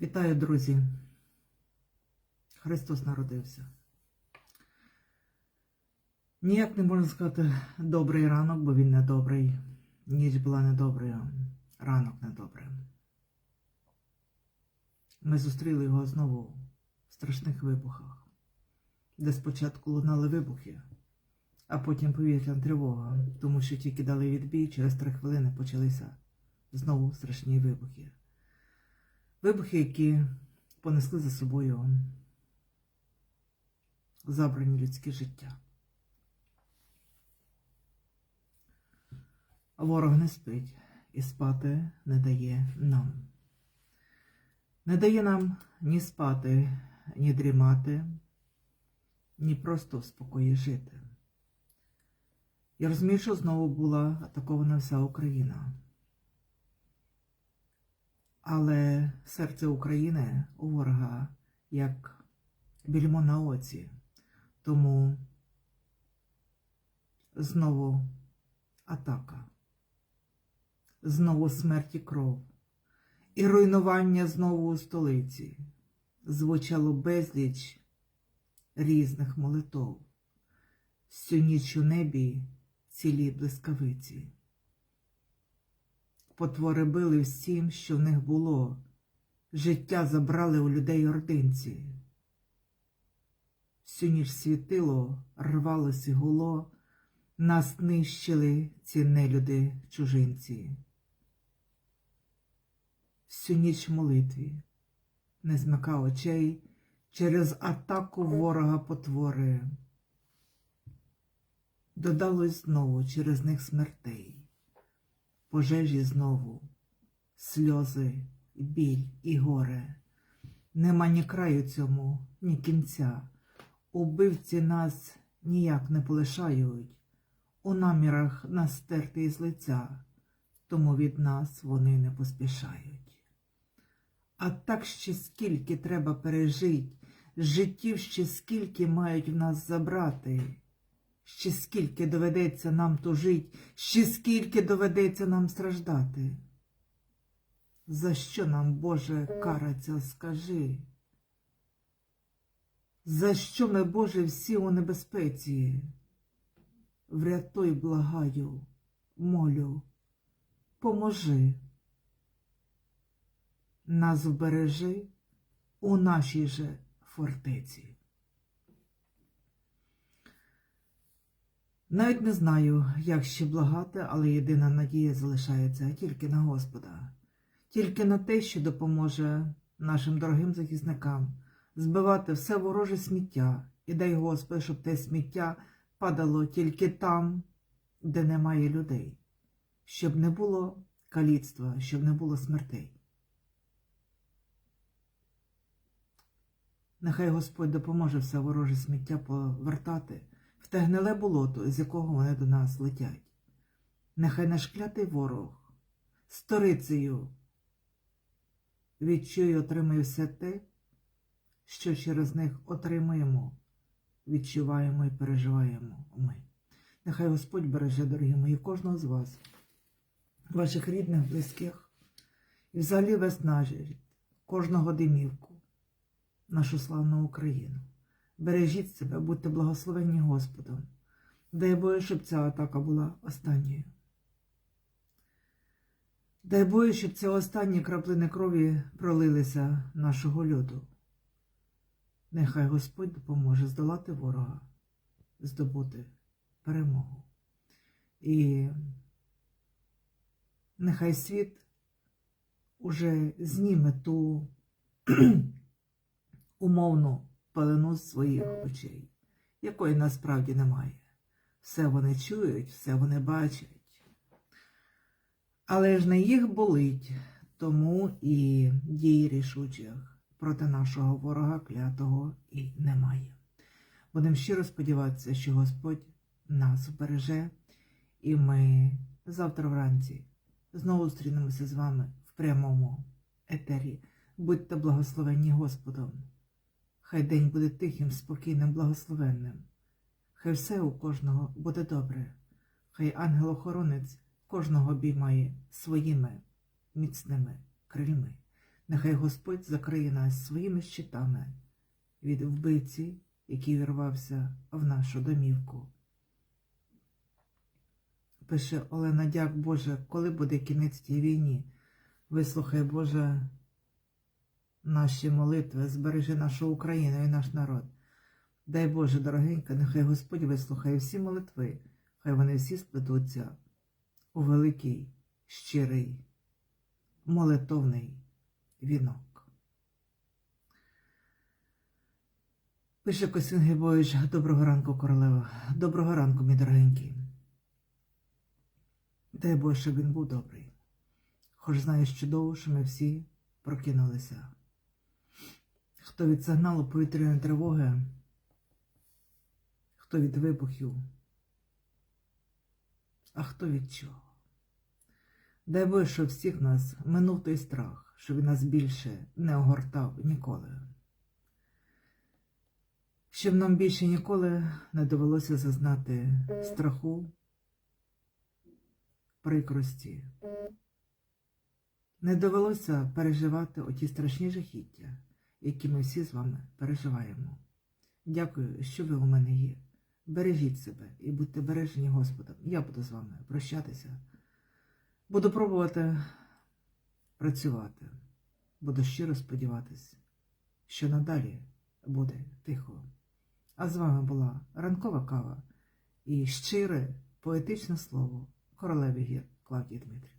Вітаю, друзі. Христос народився. Ніяк не можна сказати добрий ранок, бо він не добрий. Ніч була недоброю, ранок недобрий. Ми зустріли його знову в страшних вибухах, де спочатку лунали вибухи, а потім повітряна тривога, тому що тільки дали відбій, через три хвилини почалися знову страшні вибухи. Вибухи, які понесли за собою забрані людське життя. Ворог не спить і спати не дає нам. Не дає нам ні спати, ні дрімати, ні просто в спокої жити. Я розумію, що знову була атакована вся Україна. Але серце України у ворога як більмо на оці. Тому знову атака, знову смерть і кров, і руйнування знову у столиці. Звучало безліч різних молитов. Всю ніч у небі цілі блискавиці. Потвори били всім, що в них було. Життя забрали у людей ординці. Всю ніч світило, рвалось і гуло, нас нищили ці нелюди чужинці. Всю ніч молитві, не змика очей через атаку ворога потвори. Додалось знову через них смертей пожежі знову, сльози, біль і горе. Нема ні краю цьому, ні кінця. Убивці нас ніяк не полишають, у намірах нас стерти із лиця, тому від нас вони не поспішають. А так ще скільки треба пережить, життів ще скільки мають в нас забрати. Ще скільки доведеться нам тужить, ще скільки доведеться нам страждати. За що нам, Боже, караться, скажи? За що ми, Боже, всі у небезпеці? Врятуй, благаю, молю, поможи. Нас вбережи у нашій же фортеці. Навіть не знаю, як ще благати, але єдина надія залишається тільки на Господа, тільки на те, що допоможе нашим дорогим захисникам збивати все вороже сміття, і дай Господи, щоб те сміття падало тільки там, де немає людей, щоб не було каліцтва, щоб не було смертей. Нехай Господь допоможе все вороже сміття повертати в гниле болото, з якого вони до нас летять. Нехай наш клятий ворог сторицею відчує і отримує все те, що через них отримуємо, відчуваємо і переживаємо ми. Нехай Господь береже, дорогі мої, кожного з вас, ваших рідних, близьких, і взагалі виснажить кожного димівку, нашу славну Україну. Бережіть себе, будьте благословенні Господом. Дай Боже, щоб ця атака була останньою. Дай Боже, щоб ці останні краплини крові пролилися нашого льоду. Нехай Господь допоможе здолати ворога, здобути перемогу. І нехай світ уже зніме ту умовну пелену з своїх очей, якої насправді немає. Все вони чують, все вони бачать. Але ж не їх болить, тому і дій рішучих проти нашого ворога клятого і немає. Будемо щиро сподіватися, що Господь нас береже, і ми завтра вранці знову зустрінемося з вами в прямому етері. Будьте благословенні Господом. Хай день буде тихим, спокійним, благословенним. Хай все у кожного буде добре. Хай ангел-охоронець кожного обіймає своїми міцними крильми. Нехай Господь закриє нас своїми щитами від вбивці, який вірвався в нашу домівку. Пише Олена, дяк Боже, коли буде кінець тій війні? Вислухай, Боже, наші молитви, збережи нашу Україну і наш народ. Дай Боже, дорогенька, нехай Господь вислухає всі молитви, хай вони всі сплетуться у великий, щирий, молитовний вінок. Пише Костянтин Грибович, доброго ранку, королева. Доброго ранку, мій дорогенький. Дай Боже, щоб він був добрий. Хоч знаєш чудово, що ми всі прокинулися. Хто від сигналу повітряної тривоги, хто від вибухів, а хто від чого. Дай Боже, щоб всіх нас минув той страх, щоб нас більше не огортав ніколи. Щоб нам більше ніколи не довелося зазнати страху, прикрості. Не довелося переживати оті страшні жахіття, які ми всі з вами переживаємо. Дякую, що ви у мене є. Бережіть себе і будьте бережені Господом. Я буду з вами прощатися. Буду пробувати працювати. Буду щиро сподіватись, що надалі буде тихо. А з вами була ранкова кава і щире поетичне слово королеві гір Клавдії Дмитрів.